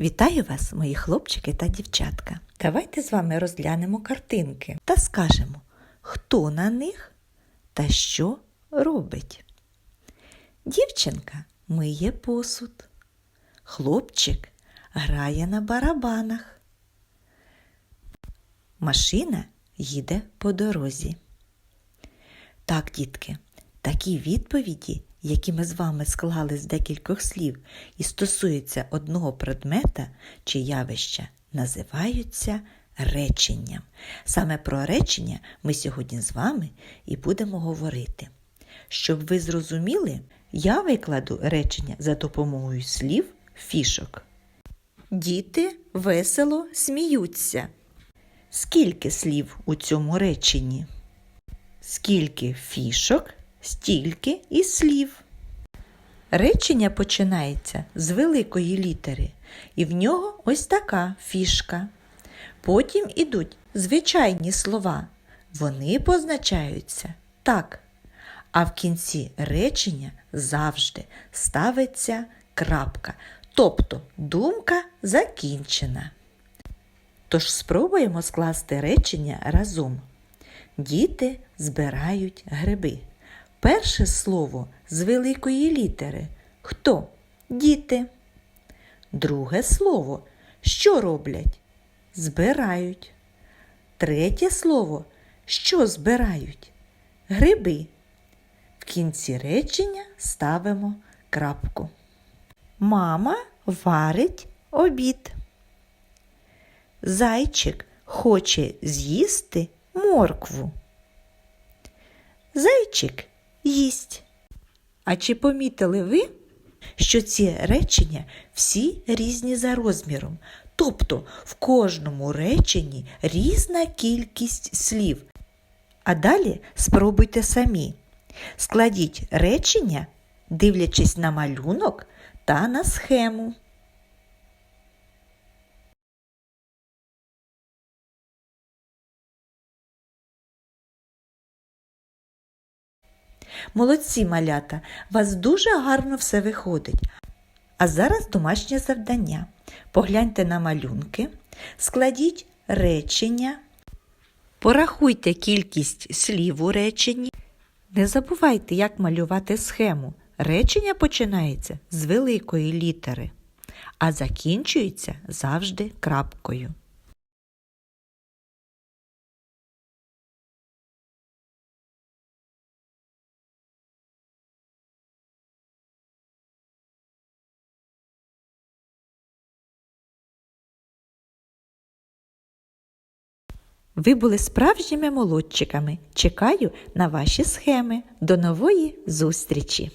Вітаю вас, мої хлопчики та дівчатка. Давайте з вами розглянемо картинки та скажемо, хто на них та що робить. Дівчинка миє посуд. Хлопчик грає на барабанах. Машина їде по дорозі. Так, дітки, такі відповіді, які ми з вами склали з декількох слів і стосуються одного предмета чи явища, називаються реченням. Саме про речення ми сьогодні з вами і будемо говорити. Щоб ви зрозуміли, я викладу речення за допомогою слів фішок. Діти весело сміються. Скільки слів у цьому реченні? Скільки фішок, стільки і слів. Речення починається з великої літери, і в нього ось така фішка. Потім ідуть звичайні слова. Вони позначаються так. А в кінці речення завжди ставиться крапка. Тобто думка закінчена. Тож спробуємо скласти речення разом. Діти збирають гриби. Перше слово з великої літери. Хто? Діти. Друге слово. Що роблять? Збирають. Третє слово. Що збирають? Гриби. В кінці речення ставимо крапку. Мама варить обід. Зайчик хоче з'їсти моркву. Зайчик їсть. А чи помітили ви, що ці речення всі різні за розміром? Тобто в кожному реченні різна кількість слів. А далі спробуйте самі. Складіть речення, дивлячись на малюнок та на схему. Молодці малята, вас дуже гарно все виходить. А зараз домашнє завдання. Погляньте на малюнки, складіть речення, порахуйте кількість слів у реченні. Не забувайте, як малювати схему. Речення починається з великої літери, а закінчується завжди крапкою. Ви були справжніми молодчиками. Чекаю на ваші схеми. До нової зустрічі!